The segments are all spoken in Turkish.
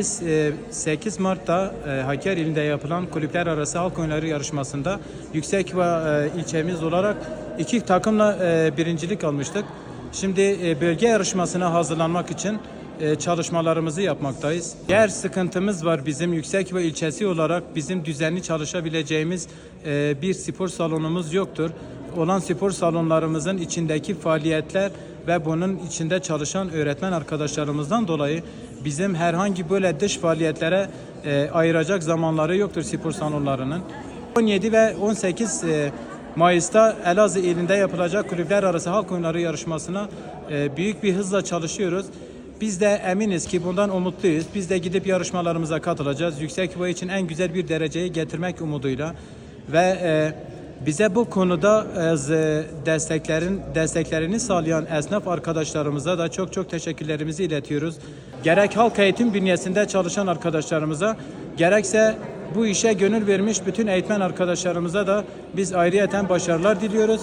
Biz e, 8 Mart'ta e, Hakkari ilinde yapılan kulüpler arası halk oyunları yarışmasında Yüksekova e, ilçemiz olarak iki takımla e, birincilik almıştık. Şimdi e, bölge yarışmasına hazırlanmak için e, çalışmalarımızı yapmaktayız. Yer sıkıntımız var bizim Yüksekova ilçesi olarak bizim düzenli çalışabileceğimiz e, bir spor salonumuz yoktur. Olan spor salonlarımızın içindeki faaliyetler ve bunun içinde çalışan öğretmen arkadaşlarımızdan dolayı bizim herhangi böyle dış faaliyetlere e, ayıracak zamanları yoktur spor salonlarının. 17 ve 18 e, Mayıs'ta Elazığ ilinde yapılacak kulüpler arası halk oyunları yarışmasına e, büyük bir hızla çalışıyoruz. Biz de eminiz ki bundan umutluyuz. Biz de gidip yarışmalarımıza katılacağız. Yüksek boy için en güzel bir dereceyi getirmek umuduyla ve e, bize bu konuda e, desteklerin desteklerini sağlayan esnaf arkadaşlarımıza da çok çok teşekkürlerimizi iletiyoruz. Gerek halk eğitim bünyesinde çalışan arkadaşlarımıza gerekse bu işe gönül vermiş bütün eğitmen arkadaşlarımıza da biz ayrıyeten başarılar diliyoruz.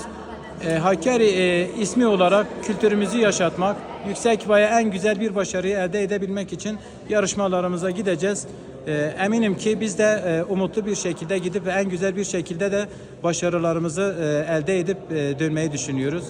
E, Hakkari e, ismi olarak kültürümüzü yaşatmak, yüksek ve en güzel bir başarıyı elde edebilmek için yarışmalarımıza gideceğiz. E, eminim ki biz de e, umutlu bir şekilde gidip en güzel bir şekilde de başarılarımızı e, elde edip e, dönmeyi düşünüyoruz.